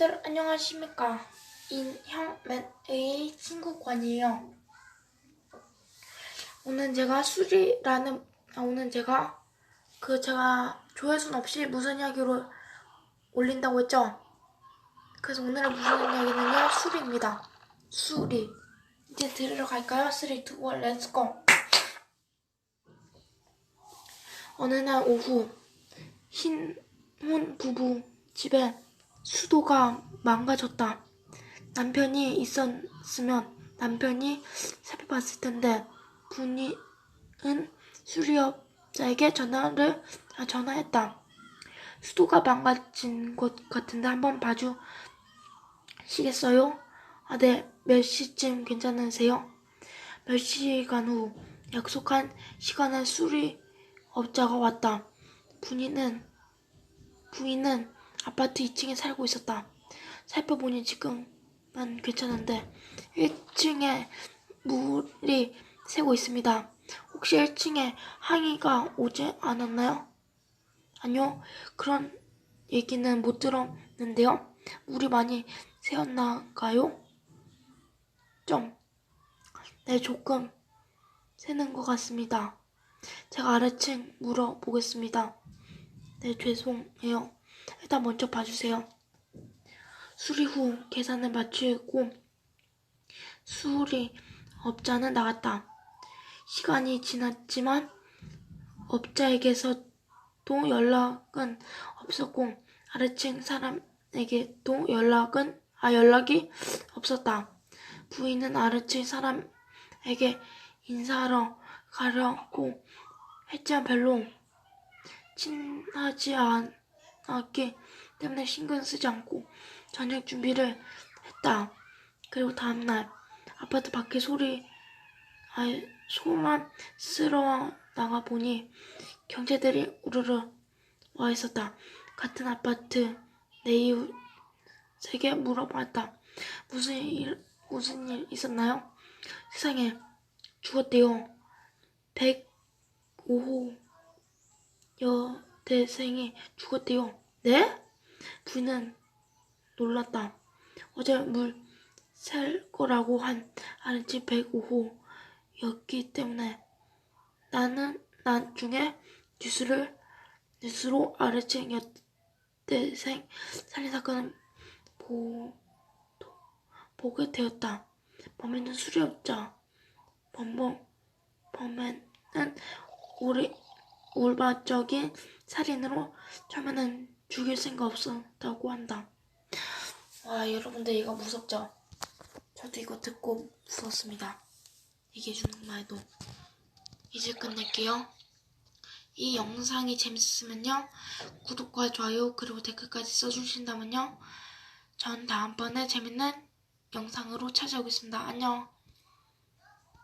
여러분들 안녕하십니까? 인형맨의 친구관이에요. 오늘 제가 술이라는 아, 오늘 제가 그 제가 조회수 없이 무슨 이야기로 올린다고 했죠? 그래서 오늘의 무슨 이야기는요 술입니다. 술이. 이제 들으러 갈까요? 3, 2, 1, 렛츠고! 어느 날 오후 흰 혼 부부 집에 수도가 망가졌다. 남편이 있었으면 남편이 살펴봤을 텐데 부인은 수리업자에게 전화를 아, 전화했다. 수도가 망가진 것 같은데 한번 봐주시겠어요? 아, 네. 몇 시쯤 괜찮으세요? 몇 시간 후 약속한 시간에 수리업자가 왔다. 부인은 부인은 아파트 2층에 살고 있었다. 살펴보니 지금은 괜찮은데 1층에 물이 새고 있습니다. 혹시 1층에 항이가 오지 않았나요? 아니요. 그런 얘기는 못 들었는데요. 물이 많이 새었나가요? 좀. 네, 조금 새는 것 같습니다. 제가 아래층 물어보겠습니다. 네, 죄송해요. 일단 먼저 봐주세요. 수리 후 계산을 마치고 수리 업자는 나갔다. 시간이 지났지만 업자에게서 도 연락은 없었고 아래층 사람에게도 연락은 아 연락이 없었다. 부인은 아래층 사람에게 인사하러 가려고 했지만 별로 친하지 않 았기 때문에 신경 쓰지 않고 저녁 준비를 했다. 그리고 다음날 아파트 밖에 소리 아 소만 쓸어 나가 보니 경찰들이 우르르 와 있었다. 같은 아파트 내 이웃에게 물어봤다. 무슨 일 무슨 일 있었나요? 세상에 죽었대요. 105호 여 대생이 죽었대요. 네? 부인은 놀랐다. 어제 물 셀 거라고 한 아랫집 105호였기 때문에 나는 나중에 뉴스를 뉴스로 아래층 여대생 살인 사건을 보, 보게 되었다. 범인은 수리업자. 범범 범인은 우리 울바적인 살인으로 처음에는 죽일 생각 없었다고 한다. 와 여러분들 이거 무섭죠? 저도 이거 듣고 무섭습니다. 이게 정말도 이제 끝낼게요. 이 영상이 재밌으면요 구독과 좋아요 그리고 댓글까지 써주신다면요 전 다음번에 재밌는 영상으로 찾아오겠습니다. 안녕.